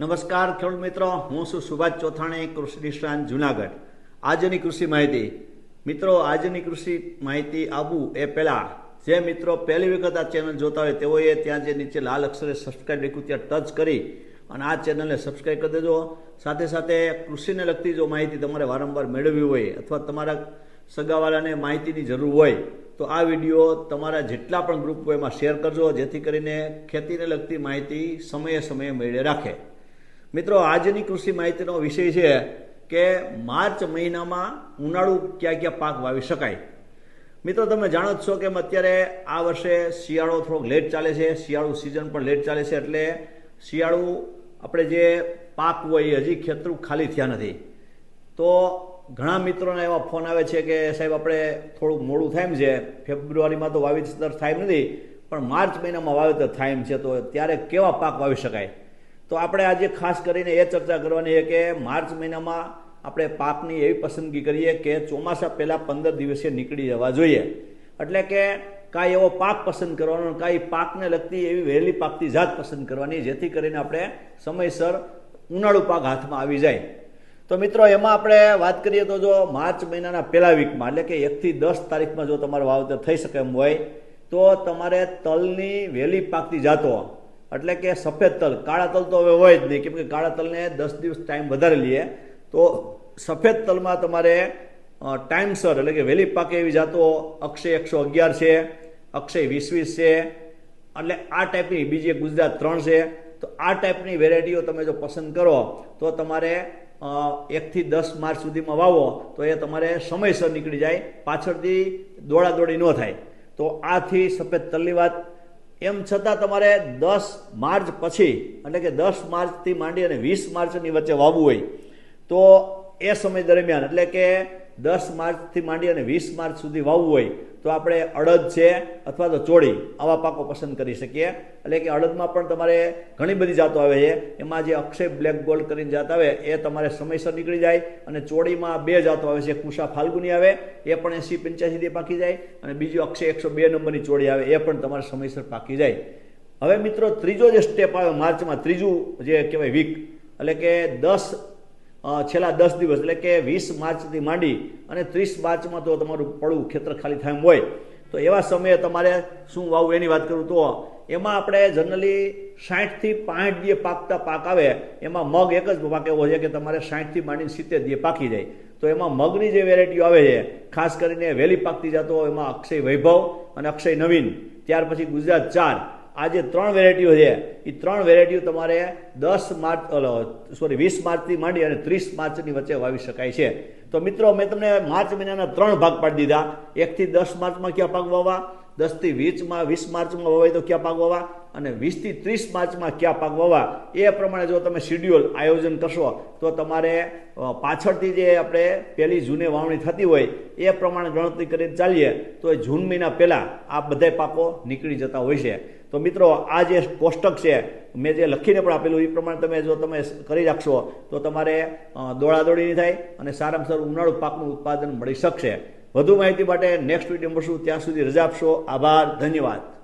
નમસ્કાર ખેડૂત મિત્રો, હું છું સુભાષ ચોથાણી, કૃષિ નિષ્ણાંત જુનાગઢ. આજની કૃષિ માહિતી. મિત્રો, આજની કૃષિ માહિતી આપું એ પહેલાં. જે મિત્રો પહેલી વખત આ ચેનલ જોતા હોય તેઓએ ત્યાં જે નીચે લાલ અક્ષરે સબસ્ક્રાઈબ લખ્યું ત્યાં ટચ કરી અને આ ચેનલને સબસ્ક્રાઈબ કરી દેજો. સાથે સાથે કૃષિને લગતી જો માહિતી તમારે વારંવાર મેળવવી હોય અથવા તમારા સગાવાળાને માહિતીની જરૂર હોય, તો આ વીડિયો તમારા જેટલા પણ ગ્રુપ હોય એમાં શેર કરજો, જેથી કરીને ખેતીને લગતી માહિતી સમયે સમયે મેળે રાખે. મિત્રો, આજની કૃષિ માહિતીનો વિષય છે કે માર્ચ મહિનામાં ઉનાળુ ક્યાં ક્યાં પાક વાવી શકાય. મિત્રો, તમે જાણો જ છો કે અત્યારે આ વર્ષે શિયાળો થોડોક લેટ ચાલે છે, શિયાળુ સિઝન પણ લેટ ચાલે છે, એટલે શિયાળુ આપણે જે પાક હોય, હજી ખેતરું ખાલી થયા નથી. તો ઘણા મિત્રોના એવા ફોન આવે છે કે સાહેબ, આપણે થોડુંક મોડું થાય છે. ફેબ્રુઆરીમાં તો વાવેતર થાય નથી, પણ માર્ચ મહિનામાં વાવેતર થાય છે, તો ત્યારે કેવા પાક વાવી શકાય? તો આપણે આજે ખાસ કરીને એ ચર્ચા કરવાની છે કે માર્ચ મહિનામાં આપણે પાકની એવી પસંદગી કરીએ કે ચોમાસા પહેલાં પંદર દિવસે નીકળી જવા જોઈએ. એટલે કે કાંઈ એવો પાક પસંદ કરવાનો કાંઈ પાકને લગતી એવી વહેલી પાકતી જાત પસંદ કરવાની, જેથી કરીને આપણે સમયસર ઉનાળુ પાક હાથમાં આવી જાય. તો મિત્રો, એમાં આપણે વાત કરીએ તો જો માર્ચ મહિનાના પહેલા વીકમાં એટલે કે એકથી દસ તારીખમાં જો તમારું વાવતર થઈ શકે એમ હોય, તો તમારે તલની વહેલી પાકતી જાતો એટલે કે સફેદ તલ. કાળા તલ તો હવે હોય જ નહીં. કેમ કે કાળા તલને દસ દિવસ ટાઈમ વધારે લઈએ. તો સફેદ તલમાં તમારે ટાઈમસર એટલે કે વહેલી પાકે એવી જાતો અક્ષય એકસો અગિયાર છે, અક્ષય વીસ વીસ છે. એટલે આ ટાઈપની બીજી એક ગુજરાત ત્રણ છે. તો આ ટાઈપની વેરાયટીઓ તમે જો પસંદ કરો, તો તમારે એકથી દસ માર્ચ સુધીમાં વાવો, તો એ તમારે સમયસર નીકળી જાય. પાછળથી દોડાદોડી ન થાય. તો આથી સફેદ તલની વાત એમ છતાં તમારે દસ માર્ચ પછી, એટલે કે દસ માર્ચથી માંડી અને વીસ માર્ચની વચ્ચે વાવવું હોય, તો એ સમય દરમિયાન, એટલે કે દસ માર્ચથી માંડી અને વીસ માર્ચ સુધી વાવવું હોય તો આપણે અડદ છે અથવા તો ચોળી આવા પાકો પસંદ કરી શકીએ. એટલે કે અડદમાં પણ તમારે ઘણી બધી જાતો આવે છે. એમાં જે અક્ષય બ્લેક ગોલ્ડ કરીને જાત આવે એ તમારે સમયસર નીકળી જાય અને ચોળીમાં બે જાતો આવે છે. કુશા ફાલ્ગુની આવે એ પણ એંસી પંચ્યાસીથી પાકી જાય અને બીજું અક્ષય એકસો બે નંબરની ચોળી આવે એ પણ તમારે સમયસર પાકી જાય. હવે મિત્રો ત્રીજો જે સ્ટેપ આવે માર્ચમાં ત્રીજું જે કહેવાય વીક એટલે કે દસ છેલ્લા દસ દિવસ, એટલે કે વીસ માર્ચથી માંડી અને ત્રીસ માર્ચમાં તો તમારું પડવું ખેતર ખાલી થાય હોય. તો એવા સમયે તમારે શું વાવવું એની વાત કરું તો, એમાં આપણે જનરલી સાઠથી પાંઠ જે પાકતા પાક આવે, એમાં મગ એક જ પાક એવો છે કે તમારે સાઠથી માંડીને સિત્તેર જે પાકી જાય. તો એમાં મગની જે વેરાયટીઓ આવે છે, ખાસ કરીને વહેલી પાકતી જતો એમાં અક્ષય વૈભવ અને અક્ષય નવીન, ત્યાર પછી ગુજરાત ચાર આ જે ત્રણ વેરાયટીઓ છે. એ ત્રણ વેરાયટીઓ તમારે દસ માર્ચ સોરી, વીસ માર્ચથી માંડી અને ત્રીસ માર્ચની વચ્ચે વાવી શકાય છે. તો મિત્રો, મેં તમને માર્ચ મહિનાના ત્રણ ભાગ પાડી દીધા. એકથી દસ માર્ચમાં ક્યાં પાક વાવવા? દસથી વીસમાં, વીસ માર્ચમાં વવાય તો ક્યાં પાક વાવવા? અને વીસથી ત્રીસ માર્ચમાં ક્યાં પાક વાવવા, એ પ્રમાણે જો તમે શિડ્યુલ આયોજન કરશો, તો તમારે પાછળથી જે આપણે પહેલી જૂને વાવણી થતી હોય, એ પ્રમાણે ગણતરી કરીને ચાલીએ, તો એ જૂન મહિના પહેલાં આ બધા પાકો નીકળી જતા હોય છે. તો મિત્રો, આ જે કોષ્ટક છે, મેં જે લખીને પણ આપેલું, એ પ્રમાણે તમે જો તમે કરી રાખશો, તો તમારે દોડાદોડી નહીં થાય અને સારામાં સારું ઉનાળુ પાકનું ઉત્પાદન મળી શકશે. વધુ માહિતી માટે નેક્સ્ટ વીડિયો મળશું. ત્યાં સુધી રજા આપશો. આભાર. ધન્યવાદ.